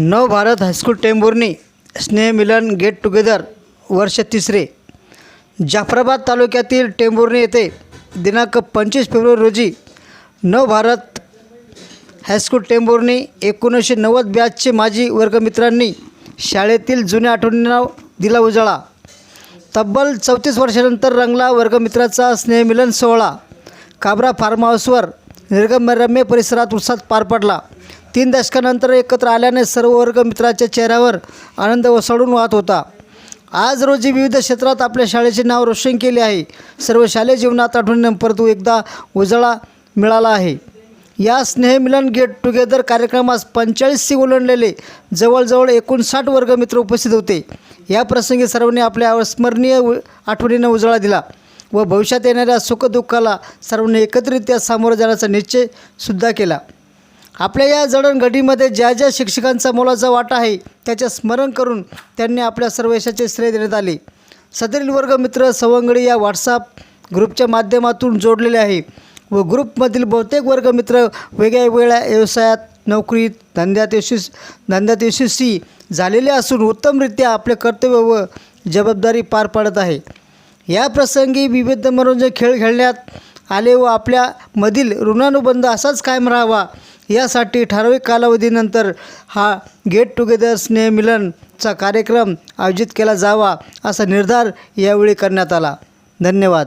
नवभारत high school Tembhurni स्नेहमिलन get together वर्ष तिसरे. जाफराबाद तालुक्यातील टेंभुर्णी येथे दिनांक पंचवीस फेब्रुवारी रोजी नवभारत हायस्कूल टेंभुर्णी एकोणीसशे नव्वद बॅचचे माजी वर्गमित्रांनी शाळेतील जुन्या आठवणींना दिला उजाळा. तब्बल चौतीस वर्षानंतर रंगला वर्गमित्राचा स्नेहमिलन सोहळा. काबरा फार्म हाऊसवर निर्गमरम्य परिसरात उत्साहात पार पडला. तीन दशकानंतर एकत्र आल्याने सर्व वर्ग मित्राच्या चेहऱ्यावर आनंद ओसाडून वाहत होता. आज रोजी विविध क्षेत्रात आपल्या शाळेचे नाव रोशन केले आहे. सर्व शालेय जीवनात आठवणीनं परंतु एकदा उजाळा मिळाला आहे. या स्नेहमिलन गेट टुगेदर कार्यक्रमास पंचेचाळीसशी ओलांडलेले जवळजवळ एकोणसाठ वर्गमित्र उपस्थित होते. या प्रसंगी सर्वांनी आपल्या अविस्मरणीय उ उजाळा दिला व भविष्यात येणाऱ्या सुखदुःखाला सर्वांनी एकत्रित्या सामोरं जाण्याचा निश्चयसुद्धा केला. आपल्या या जडणघडीमध्ये ज्या ज्या शिक्षकांचा मोलाचा वाटा आहे त्याचे स्मरण करून त्यांनी आपल्या सर्व यशाचे श्रेय देण्यात आले. सदरील वर्गमित्र सवंगडी या व्हॉट्सअप ग्रुपच्या माध्यमातून जोडलेले आहे व ग्रुपमधील बहुतेक वर्गमित्र वेगळ्या वेगळ्या व्यवसायात नोकरीत धंद्यात यशस्वी धंद्यात यशस्वी झालेले असून उत्तमरित्या आपले कर्तव्य व जबाबदारी पार पाडत आहे. या प्रसंगी विविध मनोरंजन खेळ खेळण्यात आले व आपल्यामधील ऋणानुबंध असाच कायम राहावा यासाठी ठराविक कालावधीनंतर हा गेट टुगेदर स्नेहमिलनचा कार्यक्रम आयोजित केला जावा असा निर्धार यावेळी करण्यात आला. धन्यवाद.